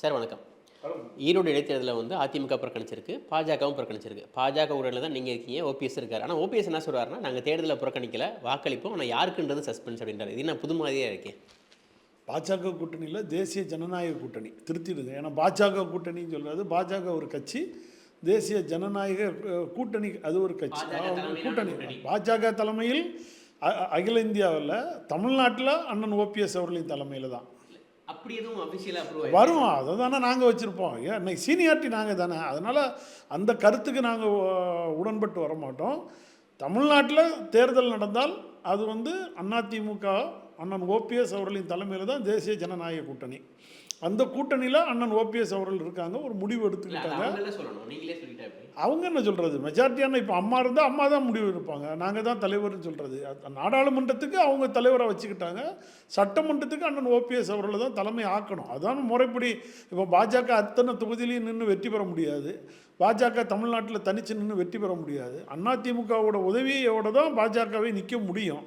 Sir வணக்கம். ஈரோடு இடைத்தேர்தலில் வந்து அதிமுக புறக்கணிச்சிருக்கு பாஜகவும் புறக்கணிச்சிருக்கு. பாஜக ஊரில் தான் நீங்கள் இருக்கீங்க ஓபிஎஸ் இருக்கார். ஆனால் ஓபிஎஸ் என்ன சொல்கிறாருன்னா நாங்கள் தேர்தலில் புறக்கணிக்கல வாக்களிப்போம் ஆனால் யாருக்குன்றது சஸ்பென்ஸ் அப்படின்றாரு. இது நான் புது மாதிரியாக இருக்கேன் பாஜக கூட்டணியில் தேசிய ஜனநாயக கூட்டணி. திருத்திடுங்க ஏன்னா பாஜக கூட்டணின்னு சொல்கிறது பாஜக ஒரு கட்சி தேசிய ஜனநாயக கூட்டணி அது ஒரு கட்சி. கூட்டணி. பாஜக தலைமையில் அகில இந்தியாவில் தமிழ்நாட்டில் அண்ணன் ஓபிஎஸ் அவர்களின் தலைமையில் தான். அப்படி எதுவும் அஃபிஷியலாக அப்ரூவ் வரும். அதை தானே நாங்கள் வச்சுருப்போம் இன்னைக்கு சீனியாரிட்டி நாங்கள் தானே. அதனால் அந்த கருத்துக்கு நாங்கள் உடன்பட்டு வர மாட்டோம். தமிழ்நாட்டில் தேர்தல் நடந்தால் அது வந்து அதிமுக அண்ணன் ஓபிஎஸ் அவர்களின் தலைமையில் தான் தேசிய ஜனநாயக கூட்டணி. அந்த கூட்டணியில் அண்ணன் ஓபிஎஸ் அவர்கள் இருக்காங்க ஒரு முடிவு எடுத்துக்கிட்டாங்க. அவங்க என்ன சொல்கிறது மெஜாரிட்டியான இப்போ அம்மா இருந்தால் அம்மா தான் முடிவு எடுப்பாங்க. நாங்கள் தான் தலைவர்னு சொல்கிறது நாடாளுமன்றத்துக்கு அவங்க தலைவரை வச்சுக்கிட்டாங்க. சட்டமன்றத்துக்கு அண்ணன் ஓபிஎஸ் அவர்களை தான் தலைமை ஆக்கணும். அதான் முறைப்படி இப்போ பாஜக அத்தனை தொகுதியிலையும் நின்று வெற்றி பெற முடியாது. பாஜக தமிழ்நாட்டில் தனிச்சு நின்று வெற்றி பெற முடியாது. அதிமுகவோட உதவியோட தான் பாஜகவை நிற்க முடியும்.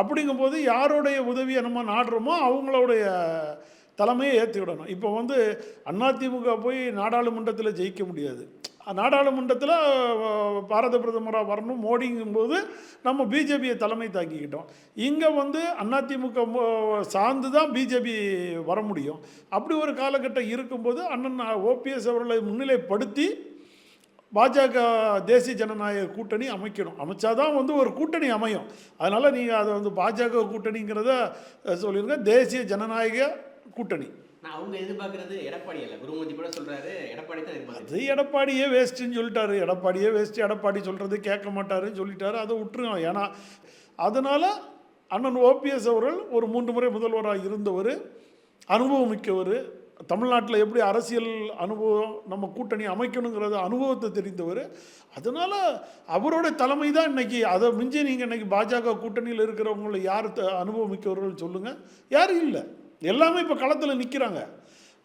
அப்படிங்கும்போது யாருடைய உதவியை நம்ம நாடுறோமோ அவங்களுடைய தலைமையை ஏற்றி விடணும் இப்போ வந்து அதிமுக போய் நாடாளுமன்றத்தில் ஜெயிக்க முடியாது. நாடாளுமன்றத்தில் பாரத பிரதமராக வரணும் மோடிங்கும்போது நம்ம பிஜேபியை தலைமை தாக்கிக்கிட்டோம். இங்கே வந்து அதிமுக மோ- சார்ந்து தான் பிஜேபி வர முடியும். அப்படி ஒரு காலகட்டம் இருக்கும்போது அண்ணன் ஓபிஎஸ் அவர்களை முன்னிலைப்படுத்தி பாஜக தேசிய ஜனநாயக கூட்டணி அமைக்கணும். அமைச்சாதான் வந்து ஒரு கூட்டணி அமையும். அதனால் நீங்கள் அதை வந்து பாஜக கூட்டணிங்கிறத சொல்லியிருங்க தேசிய ஜனநாயக கூட்டணி. அவங்க எதிர்பார்க்கறது எடப்பாடி அல்ல. குருமூர்த்தி கூட சொல்றாரு எடப்பாடி தான் அது எடப்பாடியே வேஸ்ட்டுன்னு சொல்லிட்டாரு. எடப்பாடியே வேஸ்ட்டு எடப்பாடி சொல்கிறது கேட்க மாட்டாருன்னு சொல்லிட்டாரு. அதை விட்டுருங்க. ஏன்னா அதனால் அண்ணன் ஓபிஎஸ் அவர்கள் ஒரு மூன்று முறை முதல்வராக இருந்தவர் அனுபவம் மிக்கவர் தமிழ்நாட்டில் எப்படி அரசியல் அனுபவம் நம்ம கூட்டணி அமைக்கணுங்கிறத அனுபவத்தை தெரிந்தவர். அதனால் அவரோட தலைமை தான் இன்னைக்கு அதை மிஞ்சி நீங்கள் இன்னைக்கு பாஜக கூட்டணியில் இருக்கிறவங்கள யார் த- அனுபவம் மிக்கவர்கள் சொல்லுங்கள் யாரும் இல்லை. எல்லாமே இப்போ களத்தில் நிற்கிறாங்க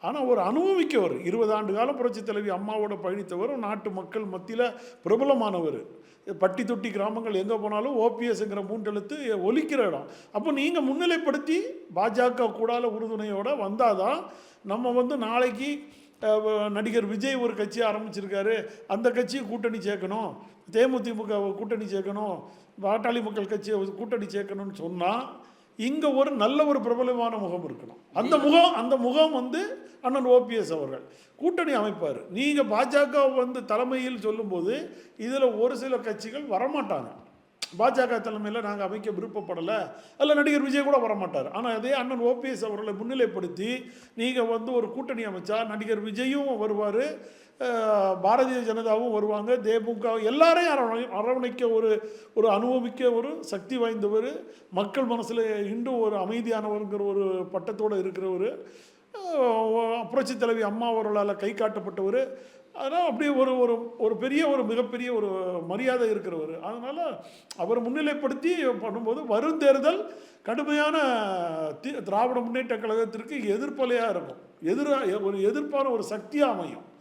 ஆனால் ஒரு அனுபவிக்கவர் இருபது ஆண்டு காலம் புரட்சி தலைவி அம்மாவோட பயணித்தவர் நாட்டு மக்கள் மத்தியில் பிரபலமானவர். பட்டி தொட்டி கிராமங்கள் எங்கே போனாலும் ஓபிஎஸ்ங்கிற மூன்றெழுத்து ஒலிக்கிற இடம். அப்போ நீங்கள் முன்னிலைப்படுத்தி பாஜக கூடால உறுதுணையோடு வந்தால் தான் நம்ம வந்து நாளைக்கு நடிகர் விஜய் ஒரு கட்சி ஆரம்பிச்சிருக்காரு. அந்த கட்சியை கூட்டணி சேர்க்கணும். தேமுதிமுக கூட்டணி சேர்க்கணும். பாட்டாளி மக்கள் கட்சியை கூட்டணி சேர்க்கணும்னு சொன்னால் இங்கே ஒரு நல்ல ஒரு பிரபலமான முகம் இருக்கணும். அந்த முகம் அந்த முகம் வந்து அண்ணன் ஓபிஎஸ் அவர்கள். கூட்டணி அமைப்பார். நீங்கள் பாஜக வந்து தலைமையில் சொல்லும்போது இதில் ஒரு சில கட்சிகள் வரமாட்டாங்க. பாஜக தலைமையில் நாங்கள் அமைக்க விருப்பப்படலை. அல்ல நடிகர் விஜய் கூட வரமாட்டார். ஆனால் அதே அண்ணன் ஓபிஎஸ் அவர்களை முன்னிலைப்படுத்தி நீங்கள் வந்து ஒரு கூட்டணி அமைச்சா நடிகர் விஜயும் வருவார். பாரதிய ஜனதாவும் வருவாங்க. தேமுக எல்லாரையும் அரவணை அரவணைக்க ஒரு ஒரு அனுபவிக்க ஒரு சக்தி வாய்ந்தவர். மக்கள் மனசில் இன்றும் ஒரு அமைதியானவருங்கிற ஒரு பட்டத்தோடு இருக்கிறவர். புரட்சி தலைவி அம்மா அவர்களால் கை காட்டப்பட்டவர். அதனால் அப்படியே ஒரு ஒரு ஒரு பெரிய ஒரு மிகப்பெரிய ஒரு மரியாதை இருக்கிறவர். அதனால் அவரை முன்னிலைப்படுத்தி பண்ணும்போது வரும் தேர்தல் கடுமையான தி- திராவிட முன்னேற்ற கழகத்திற்கு எதிர்ப்பலையாக இருக்கும். எதிராக ஒரு எதிர்ப்பான ஒரு சக்தியாக அமையும்.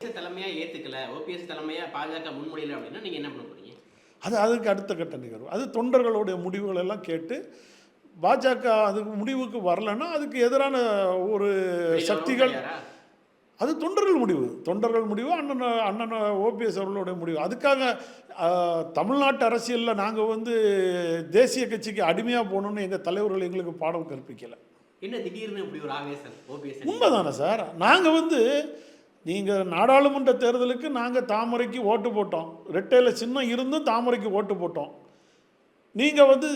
ஓபிஎஸ் தலைமையா ஏத்துக்கல ஓபிஎஸ் தலைமையா பாஜக முன்மொழியல அப்படின்னா நீங்க என்ன பண்ண போறீங்க? அது அதுக்கு அடுத்த கட்ட நிகழ்வு. அது தொண்டர்களுடைய முடிவுகள் எல்லாம் கேட்டு பாஜக அதுக்கு முடிவுக்கு வரலைன்னா அதுக்கு எதிரான ஒரு சக்திகள்? அது தொண்டர்கள் முடிவு. தொண்டர்கள் முடிவு அண்ணன் அண்ணன் ஓபிஎஸ் அவர்களுடைய முடிவு. அதுக்காக தமிழ்நாட்டு அரசியலில் நாங்கள் வந்து தேசிய கட்சிக்கு அடிமையாக போகணுன்னு எங்கள் தலைவர்கள் எங்களுக்கு பாடம் கற்பிக்கலை. என்ன திடீர்னு இப்படி ஒரு ஆவேசம் ஓபிஎஸ் உண்மைதானே சார்? நாங்கள் வந்து நீங்கள் நாடாளுமன்ற தேர்தலுக்கு நாங்கள் தாமரைக்கு ஓட்டு போட்டோம். ரெட்டையில் சின்னம் இருந்தும் தாமரைக்கு ஓட்டு போட்டோம். நீங்கள் வந்து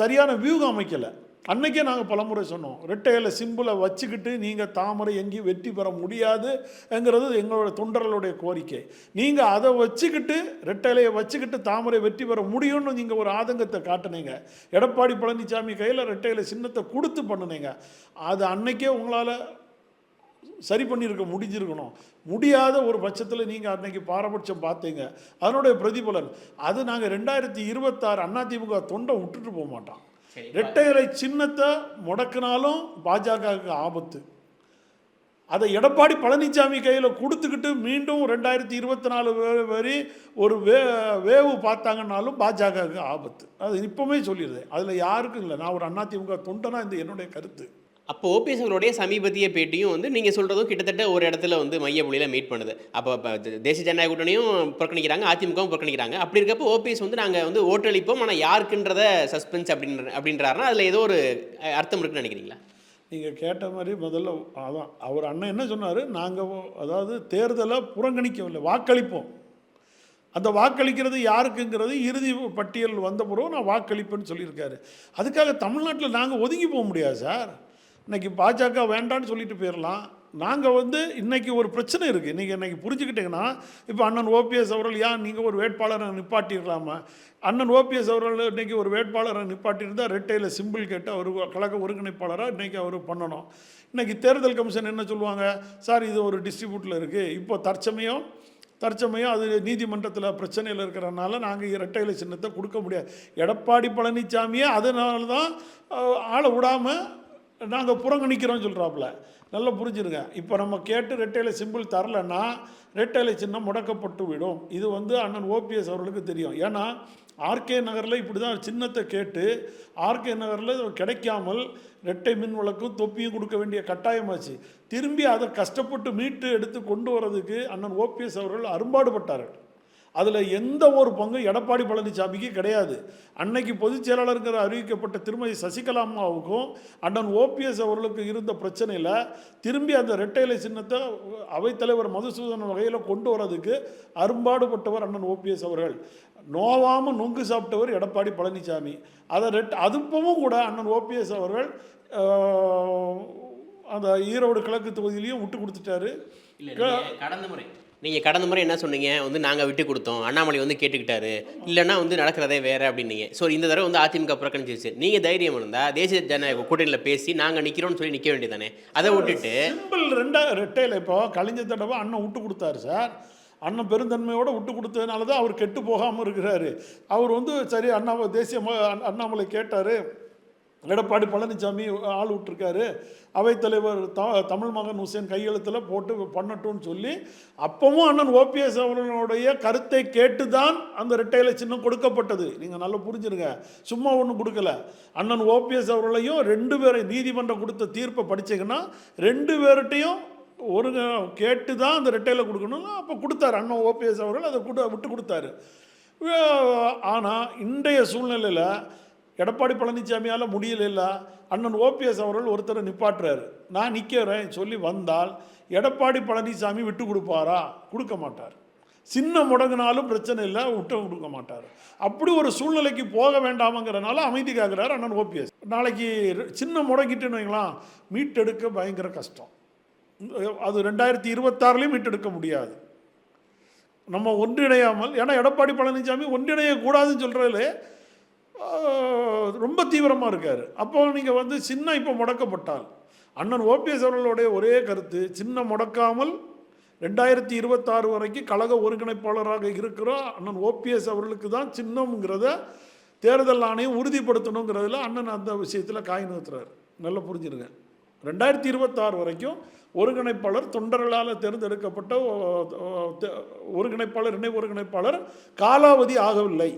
சரியான வியூகம் அமைக்கலை. அன்னைக்கே நாங்கள் பலமுறை சொன்னோம். ரெட்டையில் சிம்பிளை வச்சுக்கிட்டு நீங்கள் தாமரை எங்கேயும் வெற்றி பெற முடியாதுங்கிறது எங்களோட தொண்டர்களுடைய கோரிக்கை. நீங்கள் அதை வச்சுக்கிட்டு ரெட்டையிலையை வச்சுக்கிட்டு தாமரை வெற்றி பெற முடியும்னு நீங்கள் ஒரு ஆதங்கத்தை காட்டுனீங்க. எடப்பாடி பழனிசாமி கையில் ரெட்டையில் சின்னத்தை கொடுத்து பண்ணுனீங்க. அது அன்னைக்கே உங்களால் சரி பண்ணியிருக்க முடிஞ்சிருக்கணும். முடியாத ஒரு பட்சத்தில் நீங்கள் அன்னைக்கு பாரபட்சம் பார்த்தீங்க. அதனுடைய பிரதிபலன் அது நாங்கள் ரெண்டாயிரத்தி இருபத்தாறு அதிமுக தொண்டை விட்டுட்டு போக மாட்டோம் சரி ரெட்டையரை சின்னத்தை முடக்கினாலும் பாஜகவுக்கு ஆபத்து. அதை எடப்பாடி பழனிசாமி கையில் கொடுத்துக்கிட்டு மீண்டும் ரெண்டாயிரத்தி இருபத்தி நாலு வரி ஒரு வே வேவு பார்த்தாங்கன்னாலும் பாஜகவுக்கு ஆபத்து. அது இப்போவே சொல்லிடுறேன் அதில் யாருக்கும் இல்லை. நான் ஒரு அதிமுக தொண்டனா இந்த என்னுடைய கருத்து. அப்போ ஓபிஎஸ் அவர்களுடைய சமீபத்திய பேட்டியும் வந்து நீங்கள் சொல்கிறதும் கிட்டத்தட்ட ஒரு இடத்துல வந்து மைய புள்ளியில் மீட் பண்ணுது. அப்போ இப்போ தேசிய ஜனநாயக கூட்டணியும் புறக்கணிக்கிறாங்க அதிமுகவும் புறக்கணிக்கிறாங்க. அப்படி இருக்கப்போ ஓபிஎஸ் வந்து நாங்கள் வந்து ஓட்டளிப்போம் ஆனால் யாருக்குன்றத சஸ்பென்ஸ் அப்படின்ற அப்படின்றாருன்னா அதில் ஏதோ ஒரு அர்த்தம் இருக்குன்னு நினைக்கிறீங்களா? நீங்கள் கேட்ட மாதிரி முதல்ல அதான் அவர் அண்ணன் என்ன சொன்னார்? நாங்கள் அதாவது தேர்தலை புறக்கணிக்கவில்லை வாக்களிப்போம். அந்த வாக்களிக்கிறது யாருக்குங்கிறது இறுதி பட்டியல் வந்த பிறகு நான் வாக்களிப்பேன்னு சொல்லியிருக்காரு. அதுக்காக தமிழ்நாட்டில் நாங்கள் ஒதுங்கி போக முடியாது சார். இன்றைக்கி பாஜக வேண்டான்னு சொல்லிட்டு போயிடலாம் நாங்கள் வந்து இன்னைக்கு ஒரு பிரச்சனை இருக்குது நீங்கள் இன்றைக்கி புரிஞ்சுக்கிட்டிங்கன்னா இப்போ அண்ணன் ஓபிஎஸ் அவர்கள் ஏன் நீங்கள் ஒரு வேட்பாளரை நிப்பாட்டிடலாமா? அண்ணன் ஓபிஎஸ் அவர்கள் இன்றைக்கி ஒரு வேட்பாளரை நிப்பாட்டியிருந்தால் ரெட்டையில் சிம்பிள் கேட்டு அவர் கழக ஒருங்கிணைப்பாளராக இன்றைக்கி அவர் பண்ணணும். இன்றைக்கி தேர்தல் கமிஷன் என்ன சொல்லுவாங்க? சார் இது ஒரு டிஸ்ட்ரிபியூட்டில் இருக்குது இப்போ தற்சமயம் தற்சமயம் அது நீதிமன்றத்தில் பிரச்சனையில் இருக்கிறனால நாங்கள் இரட்டையில சின்னத்தை கொடுக்க முடியாது. எடப்பாடி பழனிசாமியே அதனால தான் ஆளை விடாமல் நாங்கள் புறங்கணிக்கிறோம் சொல்கிறாப்புல நல்லா புரிஞ்சுருங்க. இப்போ நம்ம கேட்டு ரெட்டையில சிம்பிள் தரலன்னா ரெட்டையில சின்னம் முடக்கப்பட்டு விடும். இது வந்து அண்ணன் ஓபிஎஸ் அவர்களுக்கு தெரியும். ஏன்னா ஆர்கே நகரில் இப்படி தான் சின்னத்தை கேட்டு ஆர்கே நகரில் கிடைக்காமல் ரெட்டை மின் விளக்கும் தொப்பியும் கொடுக்க வேண்டிய கட்டாயமாச்சு. திரும்பி அதை கஷ்டப்பட்டு மீட்டு எடுத்து கொண்டு வரதுக்கு அண்ணன் ஓபிஎஸ் அவர்கள் அரும்பாடுபட்டார்கள். அதில் எந்த ஒரு பங்கும் எடப்பாடி பழனிசாமிக்கு கிடையாது. அன்னைக்கு பொதுச் செயலாளருங்கிற அறிவிக்கப்பட்ட திருமதி சசிகலா அம்மாவுக்கும் அண்ணன் ஓபிஎஸ் அவர்களுக்கு இருந்த பிரச்சனையில் திரும்பி அந்த ரெட்டையிலை சின்னத்தை அவைத்தலைவர் மதுசூதனன் வகையில் கொண்டு வரதுக்கு அரும்பாடுபட்டவர் அண்ணன் ஓபிஎஸ் அவர்கள். நோவாமல் நொங்கு சாப்பிட்டவர் எடப்பாடி பழனிசாமி. அதை ரெட் அதுப்பவும் கூட அண்ணன் ஓபிஎஸ் அவர்கள் அந்த ஈரோடு கிழக்கு தொகுதியிலையும் விட்டு கொடுத்துட்டாரு. கடந்த முறை நீங்கள் கடந்த முறை என்ன சொன்னீங்க? வந்து நாங்கள் விட்டு கொடுத்தோம். அண்ணாமலை வந்து கேட்டுக்கிட்டாரு. இல்லைன்னா வந்து நடக்கிறதே வேறு அப்படின்னீங்க. ஸோ இந்த தடவை வந்து அதிமுக புறக்கணிச்சிருச்சு. நீங்கள் தைரியம் இருந்தால் தேசிய ஜனநாயக கூட்டணியில் பேசி நாங்கள் நிற்கிறோம்னு சொல்லி நிற்க வேண்டியதானே அதை விட்டுட்டு சிம்பிள் ரெண்டா ரெட்டையில் இப்போ கழிஞ்ச தடவை அண்ணன் விட்டு கொடுத்தாரு சார். அண்ணன் பெருந்தன்மையோடு விட்டு கொடுத்ததுனால தான் அவர் கெட்டு போகாமல் இருக்கிறாரு. அவர் வந்து சரி அண்ணா தேசிய அண்ணாமலை கேட்டார். எடப்பாடி பழனிசாமி ஆள் விட்டுருக்காரு. அவைத்தலைவர் த தமிழ் மகன் ஹுசேன் கையெழுத்தில் போட்டு பண்ணட்டும்னு சொல்லி அப்பவும் அண்ணன் ஓபிஎஸ் அவர்களுடைய கருத்தை கேட்டு தான் அந்த ரெட்டையில சின்னம் கொடுக்கப்பட்டது. நீங்கள் நல்லா புரிஞ்சுருங்க. சும்மா ஒன்றும் கொடுக்கல. அண்ணன் ஓபிஎஸ் அவர்களையும் ரெண்டு பேரை நீதிமன்றம் கொடுத்த தீர்ப்பை படிச்சிங்கன்னா ரெண்டு பேர்கிட்டையும் ஒரு கேட்டு தான் அந்த ரெட்டையில கொடுக்கணும்னு அப்போ கொடுத்தாரு. அண்ணன் ஓபிஎஸ் அவர்கள் அதை கொடு விட்டு கொடுத்தாரு. ஆனால் இன்றைய சூழ்நிலையில் எடப்பாடி பழனிசாமியால் முடியல அண்ணன் ஓபிஎஸ் அவர்கள் ஒருத்தரை நிப்பாட்டுறாரு. நான் நிற்கிறேன் சொல்லி வந்தால் எடப்பாடி பழனிசாமி விட்டு கொடுப்பாரா? கொடுக்க மாட்டார். சின்ன முடங்கினாலும் பிரச்சனை இல்லை விட்டு கொடுக்க மாட்டார். அப்படி ஒரு சூழ்நிலைக்கு போக வேண்டாமங்கிறனால அமைதி காக்கிறார் அண்ணன் ஓபிஎஸ் நாளைக்கு சின்ன முடங்கிட்டுன்னு வைங்களேன் மீட்டெடுக்க பயங்கர கஷ்டம். அது ரெண்டாயிரத்தி இருபத்தாறுலேயும் மீட்டெடுக்க முடியாது. நம்ம ஒன்றிணையாமல் ஏன்னா எடப்பாடி பழனிசாமி ஒன்றிணையக்கூடாதுன்னு சொல்கிறதுல ரொம்ப தீவிரமாக இருக்கார். அப்போ நீங்கள் வந்து சின்ன இப்போ முடக்கப்பட்டால் அண்ணன் ஓபிஎஸ் அவர்களுடைய ஒரே கருத்து சின்ன முடக்காமல் ரெண்டாயிரத்தி இருபத்தாறு வரைக்கும் கழக ஒருங்கிணைப்பாளராக இருக்கிற அண்ணன் ஓபிஎஸ் அவர்களுக்கு தான் சின்னம்ங்கிறத தேர்தல் ஆணையம் உறுதிப்படுத்தணுங்கிறதுல அண்ணன் அந்த விஷயத்தில் காய் நிறுத்துறாரு நல்லா புரிஞ்சுருங்க. ரெண்டாயிரத்தி இருபத்தாறு வரைக்கும் ஒருங்கிணைப்பாளர் தொண்டர்களால் தேர்ந்தெடுக்கப்பட்ட ஒருங்கிணைப்பாளர் இணை ஒருங்கிணைப்பாளர் காலாவதி ஆகவில்லை.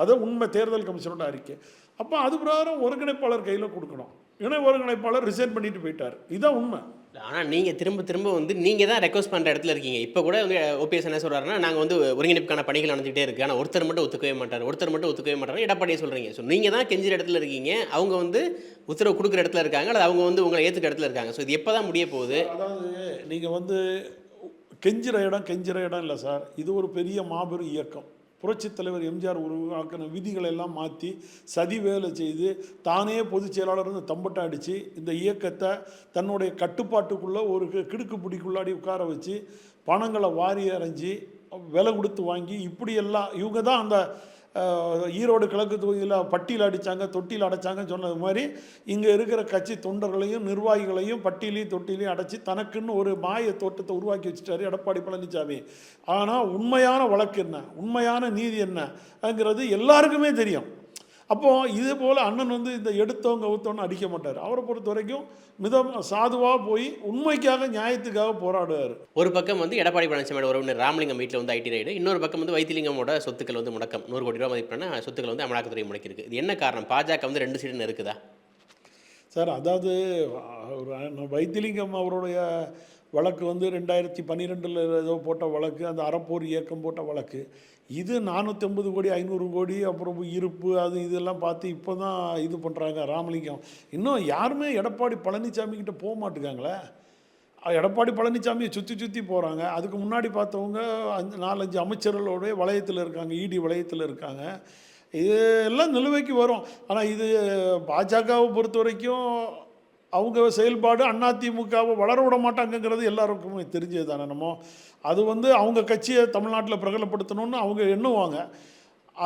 அது உண்மை தேர்தல் கமிஷனோட அறிக்கை. அப்போ அது பிரகாரம் ஒருங்கிணைப்பாளர் கையில் கொடுக்கணும். இணை ஒருங்கிணைப்பாளர் ரிசைன் பண்ணிட்டு போயிட்டார். இதான் உண்மை. ஆனால் நீங்கள் திரும்ப திரும்ப வந்து நீங்கள் தான் ரெக்வஸ்ட் பண்ணுற இடத்துல இருக்கீங்க. இப்போ கூட வந்து ஓபிஎஸ் என்ன சொல்கிறாருன்னா நாங்கள் வந்து ஒருங்கிணைப்புக்கான பணிகள் நடந்துகிட்டே இருக்கு. ஆனால் ஒருத்தர் மட்டும் ஒத்துக்கவே மாட்டார். ஒருத்தர் மட்டும் ஒத்துக்கவே மாட்டார் எடப்பாடியே சொல்கிறீங்க ஸோ நீங்கள் தான் கெஞ்சிற இடத்துல இருக்கீங்க. அவங்க வந்து உத்தரவு கொடுக்குற இடத்துல இருக்காங்க. அல்லது அவங்க வந்து உங்களை ஏற்றுக்கிற இடத்துல இருக்காங்க. ஸோ இது எப்போ தான் முடிய போகுது? அதாவது நீங்கள் வந்து கெஞ்சிற இடம் கெஞ்சிற இடம் இல்லை சார். இது ஒரு பெரிய மாபெரும் இயக்கம். புரட்சித் தலைவர் எம்ஜிஆர் உருவாக்கின விதிகளை எல்லாம் மாற்றி சதி வேலை செய்து தானே பொதுச் செயலாளர் வந்து தம்பட்டை அடித்து இந்த இயக்கத்தை தன்னுடைய கட்டுப்பாட்டுக்குள்ளே ஒரு கிடுக்கு பிடிக்குள்ளாடி உட்கார வச்சு பணங்களை வாரி அரைஞ்சி விலை கொடுத்து வாங்கி இப்படியெல்லாம் இவங்க தான் அந்த ஈரோடு கிழக்கு தொகுதியில் பட்டியில் அடித்தாங்க தொட்டியில் அடைச்சாங்கன்னு சொன்னது மாதிரி இங்கே இருக்கிற கட்சி தொண்டர்களையும் நிர்வாகிகளையும் பட்டியலையும் தொட்டிலையும் அடைச்சி தனக்குன்னு ஒரு மாய தோட்டத்தை உருவாக்கி வச்சுட்டாரு எடப்பாடி பழனிசாமி ஆனால் உண்மையான வழக்கு என்ன? உண்மையான நீதி என்னங்கிறது எல்லாருக்குமே தெரியும். அப்போது இதே போல் அண்ணன் வந்து இந்த எடுத்தவங்க கவுத்தோன்னு அடிக்க மாட்டார். அவரை பொறுத்த வரைக்கும் மிதம் சாதுவாக போய் உண்மைக்காக நியாயத்துக்காக போராடுவார். ஒரு பக்கம் வந்து எடப்பாடி பழனிசாமியோட உறவினர் ராமலிங்கம் வீட்டில் வந்து ஐடி ரைடு இன்னொரு பக்கம் வந்து வைத்திலிங்கமோட சொத்துக்கள் வந்து முடக்கம். நூறு கோடி ரூபா மதிப்பான சொத்துக்கள் வந்து அமலாக்கத்துறை முடக்கிருக்கு இது என்ன காரணம்? பாஜக வந்து ரெண்டு சீடு இருக்குதா? சார் அதாவது அவர் வைத்திலிங்கம் அவருடைய வழக்கு வந்து ரெண்டாயிரத்தி பன்னிரெண்டில் ஏதோ போட்ட வழக்கு அந்த அறப்போர் இயக்கம் போட்ட வழக்கு. இது நானூற்றம்பது கோடி ஐநூறு கோடி அப்புறம் இருப்பு அது இதெல்லாம் பார்த்து இப்போ தான் இது பண்ணுறாங்க ராமலிங்கம். இன்னும் யாருமே எடப்பாடி பழனிசாமி கிட்டே போக மாட்டேங்காங்களே? எடப்பாடி பழனிசாமியை சுற்றி சுற்றி போகிறாங்க அதுக்கு முன்னாடி பார்த்தவங்க அஞ்சு நாலஞ்சு அமைச்சர்களோடைய வளையத்தில் இருக்காங்க இடி வளையத்தில் இருக்காங்க. இது எல்லாம் நிலுவைக்கு வரும். ஆனால் இது பாஜகவை பொறுத்த வரைக்கும் அவங்க செயல்பாடு அதிமுகவை வளர விட மாட்டாங்கங்கிறது எல்லாருக்குமே தெரிஞ்சது தானே நம்ம. அது வந்து அவங்க கட்சியை தமிழ்நாட்டில் பிரகலப்படுத்தணும்னு அவங்க எண்ணுவாங்க.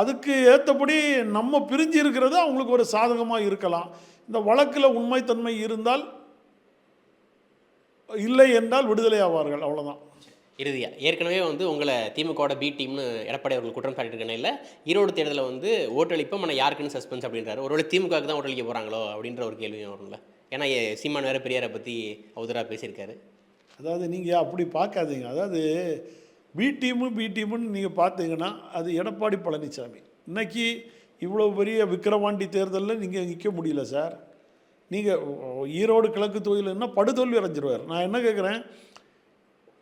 அதுக்கு ஏற்றபடி நம்ம பிரிஞ்சு இருக்கிறது அவங்களுக்கு ஒரு சாதகமாக இருக்கலாம். இந்த வழக்கில் உண்மைத்தன்மை இருந்தால் இல்லை என்றால் விடுதலை ஆவார்கள் அவ்வளோதான் இறுதியாக ஏற்கனவே வந்து உங்களை திமுகவோட பி டீம்னு எடப்பாடி அவர்கள் குற்றம் சாட்டியிருக்க இல்லை ஈரோடு தேர்தலில் வந்து ஓட்டளிப்போம் ஆனால் யாருக்குன்னு சஸ்பென்ஸ் அப்படின்றாரு. ஒருவேளை திமுகவுக்கு தான் ஓட்டளிக்க போகிறாங்களோ அப்படின்ற ஒரு கேள்வியும் வரும்ல. ஏன்னா ஏ- சீமான் வேற பெரியாரை பற்றி அவதராக பேசியிருக்காரு. அதாவது நீங்கள் அப்படி பார்க்காதீங்க. அதாவது பி டீமு பி டீமுன்னு நீங்கள் பார்த்தீங்கன்னா அது எடப்பாடி பழனிசாமி இன்றைக்கி இவ்வளோ பெரிய விக்கிரவாண்டி தேர்தலில் நீங்கள் நிற்க முடியல சார். நீங்கள் ஈரோடு கிழக்கு தொகுதியில்னா படுதோல்வி அடைஞ்சிருவார். நான் என்ன கேட்குறேன்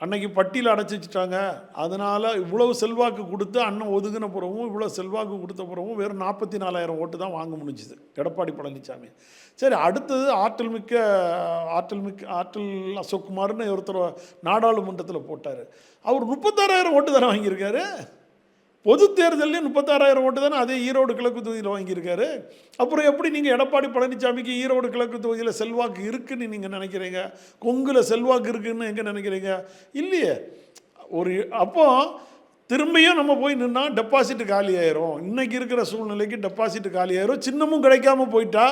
அன்னைக்கு பட்டியல் அடைச்சி வச்சுட்டாங்க. அதனால் இவ்வளவு செல்வாக்கு கொடுத்து அண்ணன் ஒதுங்கின பிறவும் இவ்வளோ செல்வாக்கு கொடுத்த பிறவும் வெறும் நாற்பத்தி நாலாயிரம் ஓட்டு தான் வாங்க முடிஞ்சுது. எடப்பாடி பழனிசாமி சரி அடுத்தது ஆற்றல் மிக்க ஆற்றல் மிக்க ஆற்றல் அசோக்குமார்னு ஒருத்தர் நாடாளுமன்றத்தில் போட்டார். அவர் முப்பத்தாறாயிரம் ஓட்டு தானே வாங்கியிருக்காரு? பொது தேர்தலில் முப்பத்தாறாயிரம் ஓட்டு தானே அதே ஈரோடு கிழக்கு தொகுதியில் வாங்கியிருக்காரு. அப்புறம் எப்படி நீங்கள் எடப்பாடி பழனிசாமிக்கு ஈரோடு கிழக்கு தொகுதியில் செல்வாக்கு இருக்குன்னு நீங்கள் நினைக்கிறீங்க? கொங்கில் செல்வாக்கு இருக்குன்னு எங்கே நினைக்கிறீங்க? இல்லையே. ஒரு அப்போ திரும்பியும் நம்ம போய் நின்னா டெபாசிட் காலி ஆயிரும் இன்றைக்கி இருக்கிற சூழ்நிலைக்கு டெபாசிட் காலி ஆயிரும் சின்னமும் கிடைக்காம போயிட்டா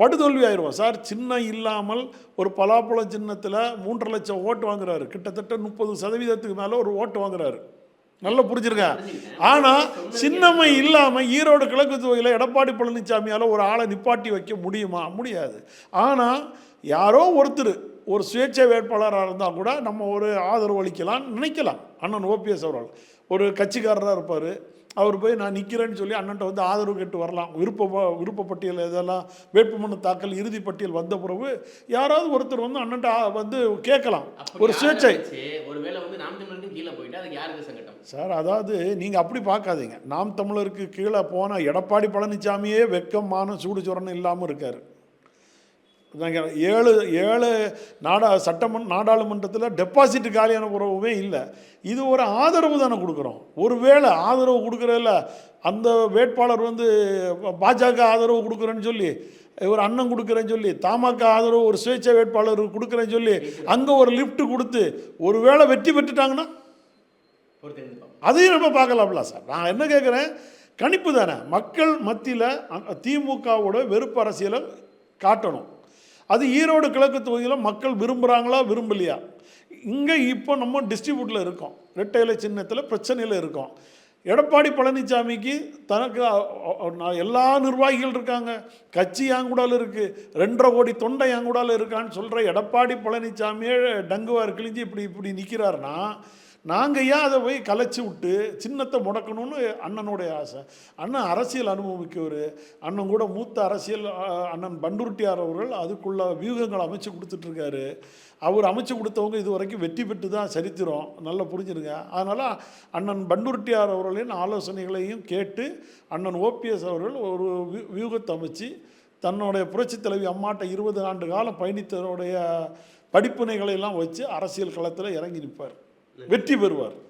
படுதோல்வி ஆயிடுவோம் சார் சின்னம் இல்லாமல் ஒரு பலாப்பழ சின்னத்தில் மூன்றரை லட்சம் ஓட்டு வாங்குறாரு. கிட்டத்தட்ட முப்பது சதவீதத்துக்கு மேலே ஒரு ஓட்டு வாங்குறாரு. நல்லா புரிஞ்சிருங்க ஆனால் சின்னம்மை இல்லாமல் ஈரோடு கிழக்கு தொகுதியில் எடப்பாடி பழனிசாமியால் ஒரு ஆளை நிப்பாட்டி வைக்க முடியுமா? முடியாது. ஆனால் யாரோ ஒருத்தர் ஒரு சுயேட்சை வேட்பாளராக இருந்தால் கூட நம்ம ஒரு ஆதரவு அளிக்கலாம்னு நினைக்கலாம். அண்ணன் ஓபிஎஸ் அவர்கள். ஒரு கட்சிக்காரராக இருப்பார். அவர் போய் நான் நிற்கிறேன்னு சொல்லி அண்ணன்ட்ட வந்து ஆதரவு கேட்டு வரலாம். விருப்ப விருப்பப்பட்டியல் இதெல்லாம் வேட்புமனு தாக்கல் இறுதி பட்டியல் வந்த பிறகு யாராவது ஒருத்தர் வந்து அண்ணன்ட்ட வந்து கேட்கலாம். ஒரு சுயேட்சை. சார் அதாவது நீங்கள் அப்படி பார்க்காதீங்க. நாம் தமிழருக்கு கீழே போன எடப்பாடி பழனிசாமியே வெக்கம் மானம் சூடு சொரணம் இல்லாமல் இருக்கார். நாங்கள் ஏழு ஏழு நாடா சட்டமன்ற நாடாளுமன்றத்தில் டெபாசிட் காலியான உறவுமே இல்லை. இது ஒரு ஆதரவு தானே கொடுக்குறோம். ஒருவேளை ஆதரவு கொடுக்குறதில்ல அந்த வேட்பாளர் வந்து பாஜக ஆதரவு கொடுக்குறேன்னு சொல்லி ஒரு அண்ணன் கொடுக்குறேன்னு சொல்லி தமாக ஆதரவு ஒரு சுயேட்சை வேட்பாளர் கொடுக்குறேன்னு சொல்லி அங்கே ஒரு லிஃப்ட் கொடுத்து ஒரு வேளை வெற்றி பெற்றுட்டாங்கன்னா? அதையும் நம்ம பார்க்கலாம்ல சார். நான் என்ன கேட்குறேன் கணிப்பு தானே. மக்கள் மத்தியில் திமுகவோட வெறுப்பு அரசியலை காட்டணும். அது ஈரோடு கிழக்கு தொகுதியில் மக்கள் விரும்புகிறாங்களா விரும்பலையா? இங்கே இப்போ நம்ம டிஸ்ட்ரிபியூட்டில் இருக்கோம். ரெட்டையில சின்னத்தில் பிரச்சனையில் இருக்கோம். எடப்பாடி பழனிசாமிக்கு தனக்கு எல்லா நிர்வாகிகள் இருக்காங்க. கட்சி என்கூடால இருக்குது ரெண்டரை கோடி தொண்டை என்கூடால இருக்கான்னு சொல்கிற எடப்பாடி பழனிசாமியே டங்குவார் கிழிஞ்சு இப்படி இப்படி நிற்கிறாருன்னா நாங்கள் ஏன் அதை போய் கலைச்சி விட்டு சின்னத்தை முடக்கணும்னு அண்ணனுடைய ஆசை? அண்ணன் அரசியல் அனுபவிக்கவர். அண்ணன் கூட மூத்த அரசியல் அண்ணன் பண்டுருட்டியார் அவர்கள் அதுக்குள்ள வியூகங்கள் அமைச்சு கொடுத்துட்ருக்காரு. அவர் அமைச்சு கொடுத்தவங்க இது வரைக்கும் வெற்றி பெற்று தான் சரித்திரம். நல்லா புரிஞ்சுருங்க. அதனால் அண்ணன் பண்டுருட்டியார் அவர்களின் ஆலோசனைகளையும் கேட்டு அண்ணன் ஓபிஎஸ் அவர்கள் ஒரு வியூ- வியூகத்தை அமைச்சு தன்னுடைய புரட்சித் தலைவி அம்மாட்ட இருபது ஆண்டு காலம் பயணித்தவருடைய படிப்பினைகளை எல்லாம் வச்சு அரசியல் களத்தில் இறங்கி நிற்பார் வெற்றி பெறுவார்.